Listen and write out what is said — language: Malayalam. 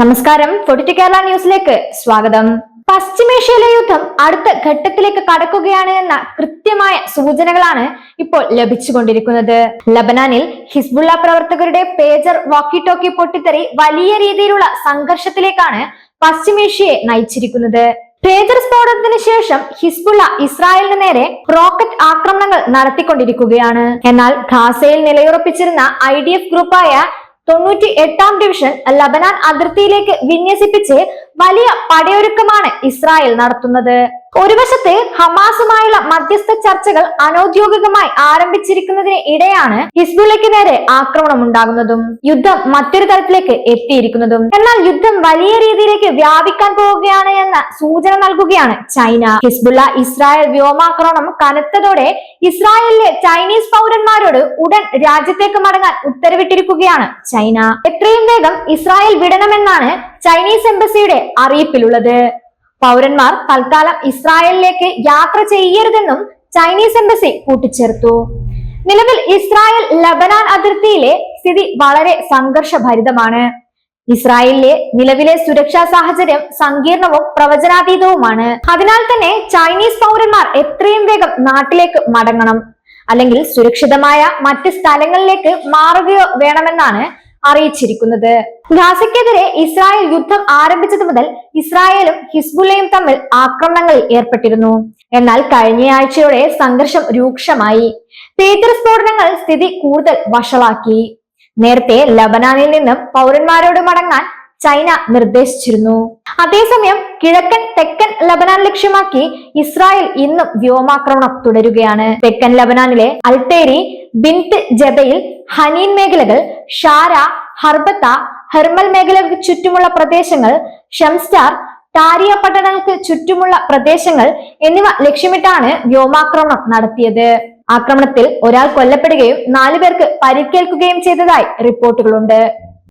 നമസ്കാരം. പൊടിറ്റ് കേരള ന്യൂസിലേക്ക് സ്വാഗതം. പശ്ചിമേഷ്യയിലെ യുദ്ധം അടുത്ത ഘട്ടത്തിലേക്ക് കടക്കുകയാണ് എന്ന കൃത്യമായ സൂചനകളാണ് ഇപ്പോൾ ലഭിച്ചുകൊണ്ടിരിക്കുന്നത്. ലബനാനിൽ ഹിസ്ബുള്ള പ്രവർത്തകരുടെ പേജർ വാക്കി ടോക്കി പൊട്ടിത്തെറി വലിയ രീതിയിലുള്ള സംഘർഷത്തിലേക്കാണ് പശ്ചിമേഷ്യയെ നയിച്ചിരിക്കുന്നത്. പേജർ സ്ഫോടനത്തിന് ശേഷം ഹിസ്ബുള്ള ഇസ്രായേലിന് നേരെ റോക്കറ്റ് ആക്രമണങ്ങൾ നടത്തിക്കൊണ്ടിരിക്കുകയാണ്. എന്നാൽ ഖാസയിൽ നിലയുറപ്പിച്ചിരുന്ന ഐ ഡി എഫ് ഗ്രൂപ്പായ തൊണ്ണൂറ്റി എട്ടാം ഡിവിഷൻ ലബനാൻ അതിർത്തിയിലേക്ക് വിന്യസിപ്പിച്ച് വലിയ പടയൊരുക്കമാണ് ഇസ്രായേൽ നടത്തുന്നത്. ഒരു വശത്ത് ഹമാസുമായുള്ള മധ്യസ്ഥ ചർച്ചകൾ അനൌദ്യോഗികമായി ആരംഭിച്ചിരിക്കുന്നതിന് ഇടെയാണ് ഹിസ്ബുള്ളയ്ക്ക് നേരെ ആക്രമണം ഉണ്ടാകുന്നതും യുദ്ധം മറ്റൊരു തലത്തിലേക്ക് എത്തിയിരിക്കുന്നതും. എന്നാൽ യുദ്ധം വലിയ രീതിയിലേക്ക് വ്യാപിക്കാൻ പോവുകയാണ് എന്ന സൂചന നൽകുകയാണ് ചൈന. ഹിസ്ബുള്ള ഇസ്രായേൽ വ്യോമാക്രമണം കനത്തതോടെ ഇസ്രായേലിലെ ചൈനീസ് പൗരന്മാരോട് ഉടൻ രാജ്യത്തേക്ക് മടങ്ങാൻ ഉത്തരവിട്ടിരിക്കുകയാണ് ചൈന. എത്രയും വേഗം ഇസ്രായേൽ വിടണമെന്നാണ് ചൈനീസ് എംബസിയുടെ അറിയിപ്പിലുള്ളത്. പൗരന്മാർ തൽക്കാലം ഇസ്രായേലിലേക്ക് യാത്ര ചെയ്യരുതെന്നും ചൈനീസ് എംബസി കൂട്ടിച്ചേർത്തു. നിലവിൽ ഇസ്രായേൽ ലബനാൻ അതിർത്തിയിലെ സ്ഥിതി വളരെ സംഘർഷഭരിതമാണ്. ഇസ്രായേലിലെ നിലവിലെ സുരക്ഷാ സാഹചര്യം സങ്കീർണവും പ്രവചനാതീതവുമാണ്. അതിനാൽ തന്നെ ചൈനീസ് പൗരന്മാർ എത്രയും വേഗം നാട്ടിലേക്ക് മടങ്ങണം. അല്ലെങ്കിൽ സുരക്ഷിതമായ മറ്റ് സ്ഥലങ്ങളിലേക്ക് മാറുകയോ വേണമെന്നാണ് അറിയിച്ചിരിക്കുന്നത്. ഗാസയ്ക്കെതിരെ ഇസ്രായേൽ യുദ്ധം ആരംഭിച്ചത് മുതൽ ഇസ്രായേലും ഹിസ്ബുല്ലയും തമ്മിൽ ആക്രമണങ്ങളിൽ ഏർപ്പെട്ടിരുന്നു. എന്നാൽ കഴിഞ്ഞയാഴ്ചയോടെ സംഘർഷം രൂക്ഷമായി. പേറ്റർ സ്ഫോടനങ്ങൾ സ്ഥിതി കൂടുതൽ വഷളാക്കി. നേരത്തെ ലബനാനിൽ നിന്നും പൗരന്മാരോട് മടങ്ങാൻ ചൈന നിർദ്ദേശിച്ചിരുന്നു. അതേസമയം കിഴക്കൻ തെക്കൻ ലബനാൻ ലക്ഷ്യമാക്കി ഇസ്രായേൽ ഇന്നും വ്യോമാക്രമണം തുടരുകയാണ്. തെക്കൻ ലബനാനിലെ അൽത്തേരി ബിൻത് ജബയിൽ ഹനീൻ മേഖലകൾ ഷാര ഹർബത്ത ഹെർമൽ മേഖലകൾക്ക് ചുറ്റുമുള്ള പ്രദേശങ്ങൾ ഷംസ്റ്റാർ ടാരിയ പട്ടണങ്ങൾക്ക് ചുറ്റുമുള്ള പ്രദേശങ്ങൾ എന്നിവ ലക്ഷ്യമിട്ടാണ് വ്യോമാക്രമണം നടത്തിയത്. ആക്രമണത്തിൽ ഒരാൾ കൊല്ലപ്പെടുകയും നാലുപേർക്ക് പരിക്കേൽക്കുകയും ചെയ്തതായി റിപ്പോർട്ടുകളുണ്ട്.